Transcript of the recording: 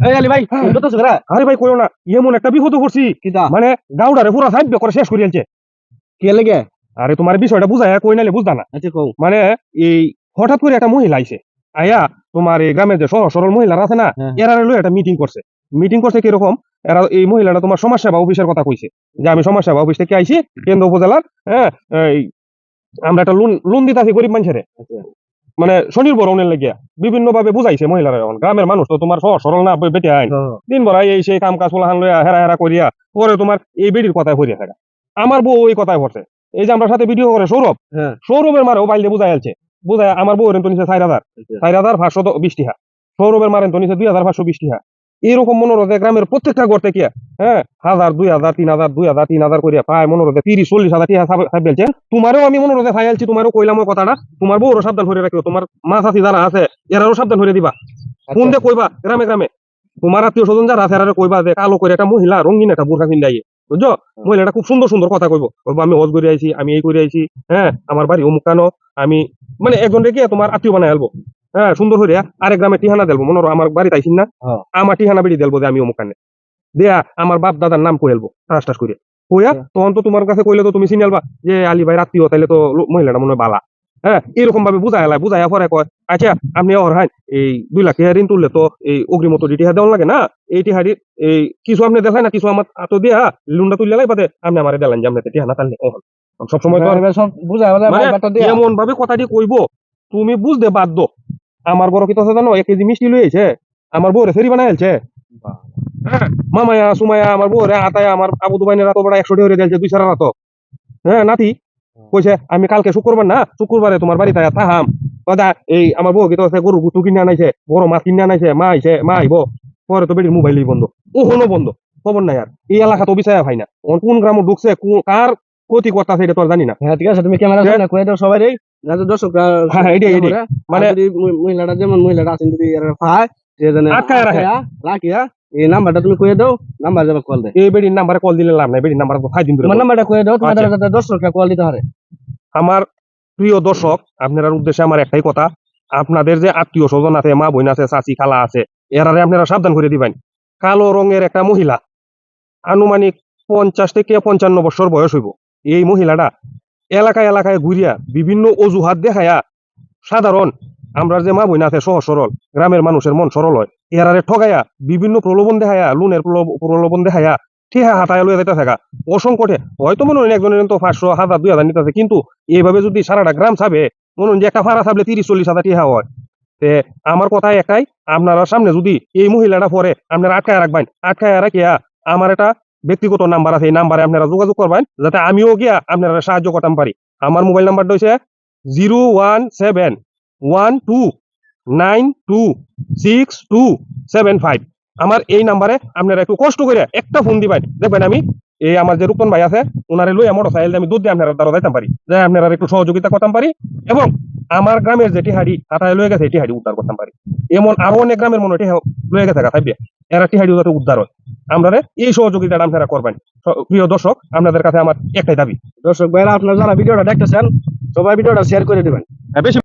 এই আলি ভাই হ্যাঁ। কত সুরা আরে ভাই কইও না এমন একটা বিপদ পড়ছি। কিটা মানে গাউডারে পুরা সাহায্য করে শেষ করে আনছে কে লাগে? আরে তোমার বিষয়টা বুঝায় কই নালে বুঝতা না। আচ্ছা কও। মানে এই হঠাৎ করে একটা মহিলা আইছে। আয়া তোমার এই গ্রামের যে সহজ সরল মহিলারা আছে না হ্যাঁ। এরা লই একটা মিটিং করছে। মিটিং করছে কীরকম? এরা এই মহিলাটা তোমার সমাজ সেবা অফিসের কথা কইছে। যে আমি সমাজ সেবা অফিস থেকে আইছি কেন্দ্র উপজেলার হ্যাঁ আমরা একটা লোন লোন দিতাছি গরিব মানুষের। আচ্ছা। মানে স্বনির্ভর অনের লাগিয়া বিভিন্ন ভাবে বুঝাইছে মহিলারা এখন। গ্রামের মানুষ তো তোমার সহজ সরল না বেটে আইন। দিন ভরাই এই সেই কাম কাজ হান লইয়া হেরা হেরা করিয়া পরে তোমার এই বেটির কথায় করিয়া থাকা আমার বউ ওই কথায় ভরছে এই যে আমরা সাথে ভিডিও করে সৌরভ হ্যাঁ। সৌরভের মারে ও বাইলে বুঝাই আলছে। বুঝায় আমার বউ রেন্টনিছে সাইরাদার সাইরাদার চার হাজার। আচ্ছা। চার হাজার পাঁচশো বিশ টিহা। সৌরভের মারেন তো দুই হাজার পাঁচশো বিশ টিহা। এরকম মনোরথে গ্রামের প্রত্যেকটা ঘর থেকে হ্যাঁ হাজার দুই হাজার তিন হাজার দুই হাজার তিন হাজার করিয়া প্রায় মনোরথে তিরিশ চল্লিশ হাজার টিহা ফেলছে তোমারও আমি মনোরথে খাই আলছি তোমারও কইলাম ওই কথাটা। তোমার বউরও সাবধান করে রাখিও। তোমার মা চাষি যারা আছে এরাও সাবধান করে দিবা। ফোন দিয়ে কইবা গ্রামে গ্রামে। তোমার আত্মীয় স্বজন যারা আছে এরা কইবা যে কালো করে একটা মহিলা রঙিন একটা বোরখা কিনে বুঝছ? মহিলাটা খুব সুন্দর সুন্দর কথা কইবো। আমি হজ করে আইছি আমি এই করে আইছি হ্যাঁ আমার বাড়ি অমুক কানো আমি মানে একজন রেখে তোমার আত্মীয় বানাই আলবো। হ্যাঁ সুন্দর হইয়া আরেক গ্রামে টিহানা দেলবো মনে আমার বাড়িতে আইসিন না? হ্যাঁ। আমার টিহানা বেড়ি দেলবো যে আমি অমুক কানে দেয়া আমার বাপ দাদার নাম কইলবো টাস টাস করে কইয়া আচ্ছা। তখন তো তোমার কাছে কইলে তো তুমি চিনিয়ালবা যে আলী ভাই আত্মীয় তাইলে তো মহিলাটা মনে হয় বালা। হ্যাঁ এরকম ভাবে বুঝাই এলাই বুঝাইয়া পরে কয় আচ্ছা আপনি ওর হাই এই দুই লাখ টাকা ঋণ তুললে তো এই অগ্রিমত টিহা দেওয়া লাগে না? এই টিহারি এই কিছু আপনি দেখায় না কিছু আমার তো দিয়া লুন্ডা তুললে লাই বাদে আপনি আমার দেলেন যে আপনি টিহা না তাহলে সবসময় তো বলে মানে এমন ভাবে কথাটি কইব তুমি বুঝতে বাধ্য। আমার বড় কি তো আছে জানো? এক কেজি মিষ্টি লইছে আমার বউরে ফেরি বানাই আলছে হ্যাঁ, মামায়া সুমায়া আমার বউরে আতায়া আমার আবু দুবাইনের রাত বড় একশো টাকা দিয়েছে দুই সারা রাত হ্যাঁ নাতি? কইছে আমি কালকে শুক্রবার না শুক্রবারে তোমার বাড়িতে থাহাম। দাদা এই আমার বউ কি তো আছে গরু গুটু কিনে আনাইছে বড় মাছ কিনে আনাইছে মা আইছে মা আইব। পরে তো বেটির মোবাইলই বন্ধ। ও হলো বন্ধ। খবর নাই আর। এই এলাকা তো বিচায়া ভাই না। কোন গ্রাম ঢুকছে কার ক্ষতি করতেছে এটা তো আর জানি না। হ্যাঁ ঠিক আছে তুমি ক্যামেরা দাও সবাই রে যাতে দর্শকরা হ্যাঁ, এটাই, এটাই। মানে মহিলাটা যেমন মহিলাটা আছেন যদি এরা পায় আটকায় রাখে। রাখিয়া এই নাম্বারটা তুমি কয়ে দাও নাম্বার যাবে কল দেয় এই বেডির নাম্বারে কল দিলে লাভ নাই বেডির নাম্বার খাই দিন ধরে তোমার নাম্বারটা কয়ে দাও তোমার আচ্ছা। দর্শকরা কল দিতে আমার প্রিয় দর্শক আপনার উদ্দেশ্যে আমার একটাই কথা আপনাদের যে আত্মীয় স্বজন আছে মা বোন আছে চাচি খালা আছে এরারে আপনারা সাবধান করে দিবেন কালো রঙের একটা মহিলা আনুমানিক পঞ্চাশ থেকে পঞ্চান্ন বছর বয়স হইব এই মহিলাটা এলাকায় এলাকায় ঘুরিয়া বিভিন্ন অজুহাত দেখায়া সাধারণ আমরা যে মা বোন আছে, সহজ সরল, গ্রামের মানুষের মন সরল হয়। এরারে ঠগাইয়া, বিভিন্ন প্রলোভন দেখায়া লোনের প্রলোভ- প্রলোভন দেখায়া ঠিহা হাতায় লইয়া যাইতে থাকা অসংকটে হয়তো মনে হয় একজনের তো পাঁচশো, হাজার, দুই হাজার নিতেছে, কিন্তু এইভাবে যদি সারাটা গ্রাম ছাবে মনে হয় যে একটা ভাড়া ছাবলে তিরিশ, চল্লিশ হাজার টিহা হয়। তে আমার কথা একাই আপনারা সামনে যদি এই মহিলাটা পরে, আপনারা আটকায় রাখবেন, আটকায় রাখিয়া আমার একটা ব্যক্তিগত নাম্বার আছে, এই নাম্বারে আপনারা যোগাযোগ করবেন, যাতে আমিও গিয়া আপনারা সাহায্য করতাম পারি। আমার মোবাইল নাম্বারটা হচ্ছে zero one seven one two nine two six two seven five. আমার এই নাম্বারে আপনারা একটু কষ্ট করে একটা ফোন দিবেন। দেখবেন আমি, এই আমার যে রূপন ভাই আছে ওনারে লইয়া মোটর সাইকেল আমি দুধ দিয়ে আপনারা দ্বারা যাইতাম পারি। যে আপনারা একটু সহযোগিতা করতাম পারি এবং আমার গ্রামের যে টিহাড়ি হাতায় লয়ে গেছে টিহাড়ি উদ্ধার করতাম পারি। এমন আরও অনেক গ্রামের মনে টিহা লয়ে গেছে থাকবে এরা টিহাড়ি উদ্ধার হয়। আমরা এই সহযোগিতাটা আপনারা করবেন। প্রিয় দর্শক আপনাদের কাছে আমার একটাই দাবি। দর্শক ভাইরা আপনারা যারা ভিডিওটা দেখতেছেন সবাই ভিডিওটা শেয়ার করে দিবেন। বেশি